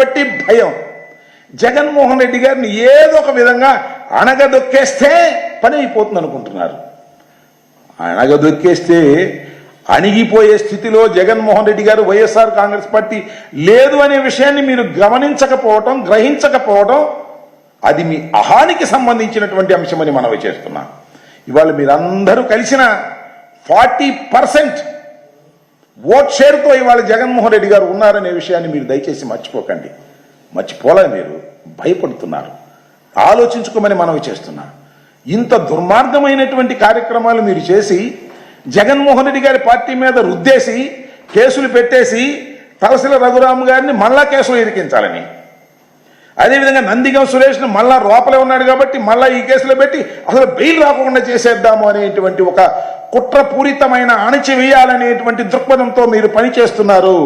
కాబట్టి భయం. జగన్మోహన్ రెడ్డి గారిని ఏదో ఒక విధంగా అణగదొక్కేస్తే పని అయిపోతుంది అనుకుంటున్నారు. అణగదొక్కేస్తే అణిగిపోయే స్థితిలో జగన్మోహన్ రెడ్డి గారు వైఎస్ఆర్ కాంగ్రెస్ పార్టీ లేదు అనే విషయాన్ని మీరు గమనించకపోవటం గ్రహించకపోవటం అది మీ అహానికి సంబంధించినటువంటి అంశమని మనవి చేస్తున్నా. ఇవాళ మీరందరూ కలిసిన ఫార్టీ పర్సెంట్ ఓట్ షేర్తో ఇవాళ జగన్మోహన్ రెడ్డి గారు ఉన్నారనే విషయాన్ని మీరు దయచేసి మర్చిపోకండి. మర్చిపోలే మీరు భయపడుతున్నారు. ఆలోచించుకోమని మనవి చేస్తున్నా. ఇంత దుర్మార్గమైనటువంటి కార్యక్రమాలు మీరు చేసి జగన్మోహన్ రెడ్డి గారి పార్టీ మీద రుద్దేసి కేసులు పెట్టేసి తలసిల రఘురాము గారిని మళ్ళా కేసులు ఇరికించాలని అదేవిధంగా నందిగం సురేష్ను మళ్ళా లోపలే ఉన్నాడు కాబట్టి మళ్ళా ఈ కేసులో పెట్టి అసలు బెయిల్ రాకుండా చేసేద్దాము అనేటువంటి ఒక కుట్రపూరితమైన అణచివేయాలనేటువంటి దృక్పథంతో మీరు పనిచేస్తున్నారు.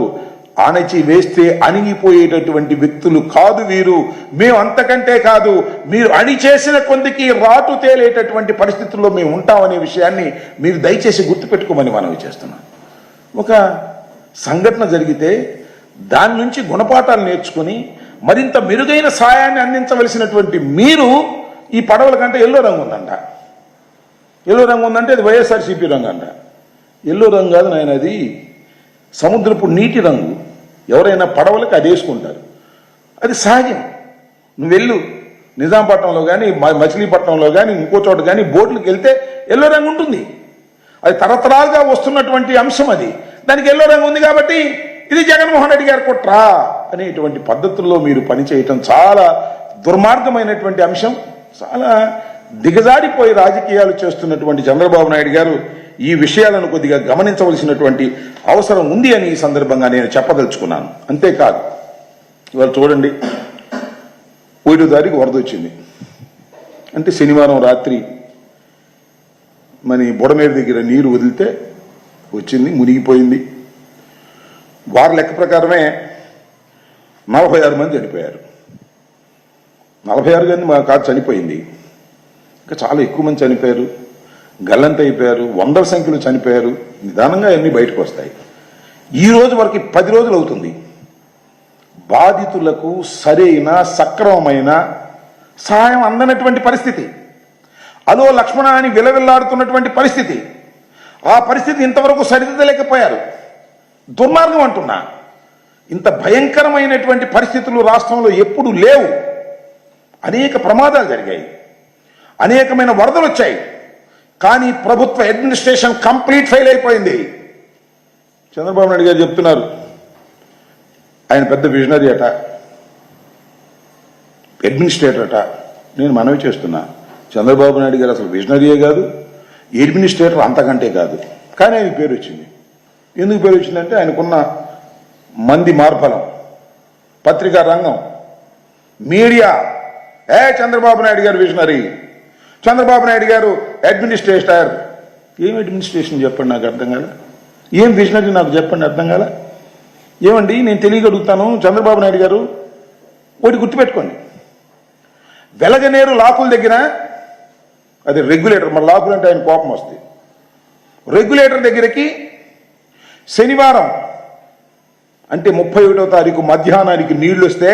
అణచి వేస్తే అణిగిపోయేటటువంటి వ్యక్తులు కాదు వీరు. మేము అంతకంటే కాదు మీరు అణిచేసిన కొందికి రాటు తేలేటటువంటి పరిస్థితుల్లో మేము ఉంటామనే విషయాన్ని మీరు దయచేసి గుర్తుపెట్టుకోమని మనవి చేస్తున్నాం. ఒక సంఘటన జరిగితే దాని నుంచి గుణపాఠాలు నేర్చుకుని మరింత మెరుగైన సాయాన్ని అందించవలసినటువంటి మీరు ఈ పడవల కంటే ఎల్లో రంగు ఉందంట. ఎల్లో రంగు ఉందంటే అది వైఎస్ఆర్సీపీ రంగు అంట. ఎల్లో రంగు కాదు నాయన అది సముద్రపు నీటి రంగు. ఎవరైనా పడవలకు అది వేసుకుంటారు అది సహజం నువ్వు వెళ్ళు. నిజాంపట్నంలో కానీ మచిలీపట్నంలో కానీ ఇంకో చోట కానీ బోట్లకు వెళ్తే ఎల్లో రంగు ఉంటుంది. అది తరతరాలుగా వస్తున్నటువంటి అంశం అది. దానికి ఎల్లో రంగు ఉంది కాబట్టి ఇది జగన్మోహన్ రెడ్డి గారు కుట్ర అనేటువంటి పద్ధతుల్లో మీరు పనిచేయటం చాలా దుర్మార్గమైనటువంటి అంశం. చాలా దిగజారిపోయి రాజకీయాలు చేస్తున్నటువంటి చంద్రబాబు నాయుడు గారు ఈ విషయాలను కొద్దిగా గమనించవలసినటువంటి అవసరం ఉంది అని ఈ సందర్భంగా నేను చెప్పదలుచుకున్నాను. అంతేకాదు ఇవాళ చూడండి ఒకటో తారీఖు వరద వచ్చింది అంటే శనివారం రాత్రి మరి బుడమేరు దగ్గర నీరు వదిలితే వచ్చింది మునిగిపోయింది. వారి లెక్క ప్రకారమే నలభై ఆరు మంది చనిపోయారు. నలభై ఆరు మంది మా కాదు చనిపోయింది. ఇంకా చాలా ఎక్కువ మంది చనిపోయారు. గల్లంత అయిపోయారు. వందల సంఖ్యలో చనిపోయారు. నిదానంగా అన్ని బయటకు వస్తాయి. ఈ రోజు వరకు పది రోజులు అవుతుంది. బాధితులకు సరైన సక్రమమైన సహాయం అందనటువంటి పరిస్థితి. అలో లక్ష్మణ అని విలవిల్లాడుతున్నటువంటి పరిస్థితి. ఆ పరిస్థితి ఇంతవరకు సరిదిద్దలేకపోయారు. దుర్మార్గం అంటున్నా. ఇంత భయంకరమైనటువంటి పరిస్థితులు రాష్ట్రంలో ఎప్పుడు లేవు. అనేక ప్రమాదాలు జరిగాయి. అనేకమైన వరదలు వచ్చాయి. కానీ ప్రభుత్వ అడ్మినిస్ట్రేషన్ కంప్లీట్ ఫెయిల్ అయిపోయింది. చంద్రబాబు నాయుడు గారు చెప్తున్నారు. ఆయన పెద్ద విజనరీ అట. అడ్మినిస్ట్రేటర్ అట. నేను మనవి చేస్తున్నా. చంద్రబాబు నాయుడు గారు అసలు విజనరీయే కాదు అడ్మినిస్ట్రేటర్ అంతకంటే కాదు. కానీ ఆయన పేరు వచ్చింది. ఎందుకు పేరు వచ్చిందంటే ఆయనకున్న మంది మార్ఫలం పత్రికా రంగం మీడియా. ఏ చంద్రబాబు నాయుడు గారు విజనరీ? చంద్రబాబు నాయుడు గారు అడ్మినిస్ట్రేటర్. ఏం అడ్మినిస్ట్రేషన్ చెప్పండి నాకు అర్థం కాల? ఏం విజనరీ నాకు చెప్పండి అర్థం కాల? ఏమండి నేను తెలియగలుగుతాను చంద్రబాబు నాయుడు గారు ఒకటి గుర్తుపెట్టుకోండి. వెలగనేరు లాకుల దగ్గర అది రెగ్యులేటర్ మన లాకులు అంటే ఆయన కోపం వస్తుంది. రెగ్యులేటర్ దగ్గరికి శనివారం అంటే ముప్పై ఒకటో తారీఖు మధ్యాహ్నానికి నీళ్ళు వస్తే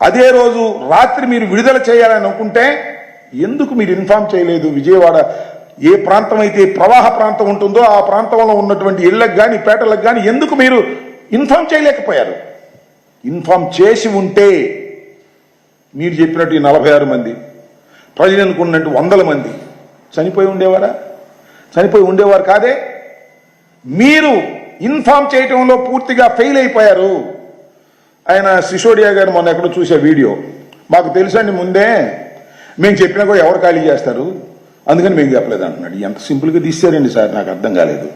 అదే రోజు రాత్రి మీరు విడుదల చేయాలని అనుకుంటే ఎందుకు మీరు ఇన్ఫామ్ చేయలేదు? విజయవాడ ఏ ప్రాంతం అయితే ప్రవాహ ప్రాంతం ఉంటుందో ఆ ప్రాంతంలో ఉన్నటువంటి ఇళ్ళకు కానీ పేటలకు కానీ ఎందుకు మీరు ఇన్ఫార్మ్ చేయలేకపోయారు? ఇన్ఫార్మ్ చేసి ఉంటే మీరు చెప్పినట్టు ఈ నలభై ఆరు మంది ప్రజలు అనుకున్నట్టు వందల మంది చనిపోయి ఉండేవారా? చనిపోయి ఉండేవారు కాదే? మీరు ఇన్ఫార్మ్ చేయటంలో పూర్తిగా ఫెయిల్ అయిపోయారు. ఆయన సిసోడియా గారు మొన్న ఎక్కడో చూసే వీడియో. మాకు తెలుసండి ముందే మేము చెప్పినా కూడా ఎవరు ఖాళీ చేస్తారు? అందుకని మేము చెప్పలేదు అంటున్నాడు. ఎంత సింపుల్గా తీసారండి సార్ నాకు అర్థం కాలేదు.